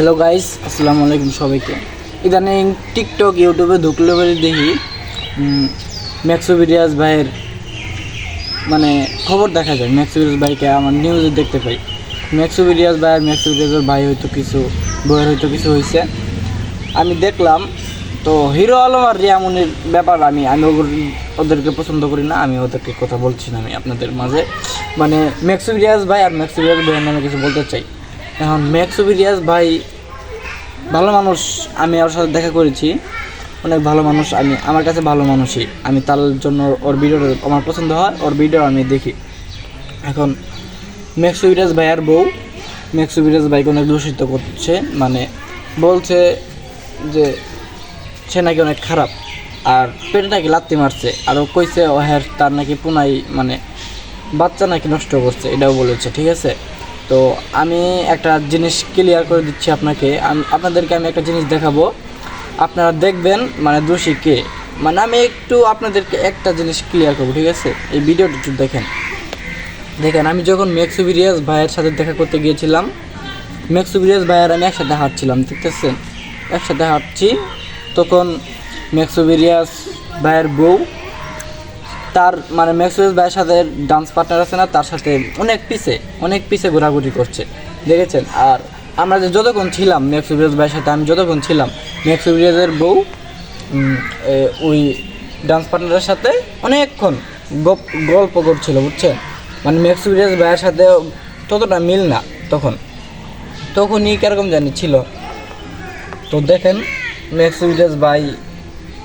Hello guys আসসালামু আলাইকুম সবাইকে। ইদানিং টিকটক ইউটিউবে ঢুকলে বলে দেখি ম্যাক্সো ম্যাক্সোভিডিয়াস ভাইয়ের মানে খবর দেখা যায়। ম্যাক্সোভিডিয়াস ভাইকে আমার নিউজে দেখতে পাই। ম্যাক্সোভিডিয়াস ভাই আর ম্যাক্সোভিডিয়াসের ভাই হয়তো কিছু, বইয়ের হয়তো কিছু হয়েছে আমি দেখলাম, তো হিরো আলম আর রিয়ামনির ব্যাপার আমি আমি ওদেরকে পছন্দ করি না, আমি ওদেরকে কথা বলছি না আমি আপনাদের মাঝে। মানে ম্যাক্সোভিডিয়াস ভাই আর ম্যাক্সোভিডিয়াস ভাইয়ের নামে কিছু বলতে চাই। এখন ম্যাক্সোভিডিয়াস ভাই ভালো মানুষ আমি ওর সাথে দেখা করেছি। অনেক ভালো মানুষ, আমি, আমার কাছে ভালো মানুষই। আমি তার জন্য ওর ভিডিও আমার পছন্দ হয়, ওর ভিডিও আমি দেখি। এখন ম্যাক্সোভিডিয়াস ভাইয়ার বউ। ম্যাক্সোভিডিয়াস ভাইকে অনেক দূষিত করছে মানে বলছে যে সে নাকি অনেক খারাপ। আর পেটে নাকি লাত্তি মারছে। আরও কইছে ও হ্যাঁ তার নাকি পুনাই মানে বাচ্চা নাকি নষ্ট করছে। এটাও বলেছে, ঠিক আছে? তো আমি একটা জিনিস ক্লিয়ার করে দিচ্ছি আপনাকে। আম- আপনাদেরকে আমি একটা জিনিস দেখাবো। আপনারা দেখবেন মানে দোষী কে? মানে আমি একটু আপনাদেরকে একটা জিনিস ক্লিয়ার করব, ঠিক আছে? এই ভিডিওটি একটু দেখেন। দেখেন, আমি যখন ম্যাক্সুবিরিয়াস ভাইয়ের সাথে দেখা করতে গিয়েছিলাম ম্যাক্সুবিরিয়াস ভাইয়ের আমি একসাথে হাঁটছিলাম দেখতেছেন একসাথে হাঁটছি, তখন ম্যাক্সুবিরিয়াস ভাইয়ের বউ তার মানে ম্যাক্সুবিরিয়াস ভাইয়ের সাথে ডান্স পার্টনার আছে না, তার সাথে অনেক পিছে অনেক পিছে ঘোরাঘুরি করছে, দেখেছেন? আর আমরা যে যতক্ষণ ছিলাম ম্যাক্সুবিরিয়াস ভাইয়ের সাথে আমি যতক্ষণ ছিলাম ম্যাক্সুবিরিয়াসের বউ ওই ডান্স পার্টনারের সাথে অনেকক্ষণ গল্প করছিল, বুঝছেন? মানে ম্যাক্সুবিরিয়াস ভাইয়ের সাথে ততটা মিল না তখন। তখনই কীরকম জানি ছিল। তো দেখেন ম্যাক্সুবিরিয়াস ভাই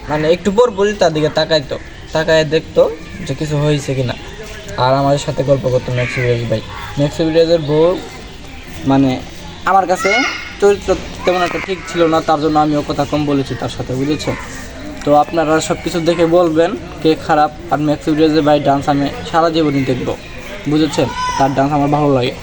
মানে একটু পর পরই তার দিকে তাকাইতো। তাকায় দেখতো যে কিছু হয়েছে কিনা। আর আমাদের সাথে গল্প করতো ম্যাক্সুবিরিয়াস ভাই। ম্যাক্সুবিরিয়াসের বউ মানে আমার কাছে চরিত্র তেমন একটা ঠিক ছিল না, তার জন্য আমি ও কথা কম বলেছি তার সাথে, বুঝেছেন? তো আপনারা সব কিছু দেখে বলবেন কে খারাপ। আর ম্যাক্সিভিডিয়াসের ভাই ডান্স আমি সারা জীবনই দেখব, বুঝেছেন? তার ডান্স আমার ভালো লাগে।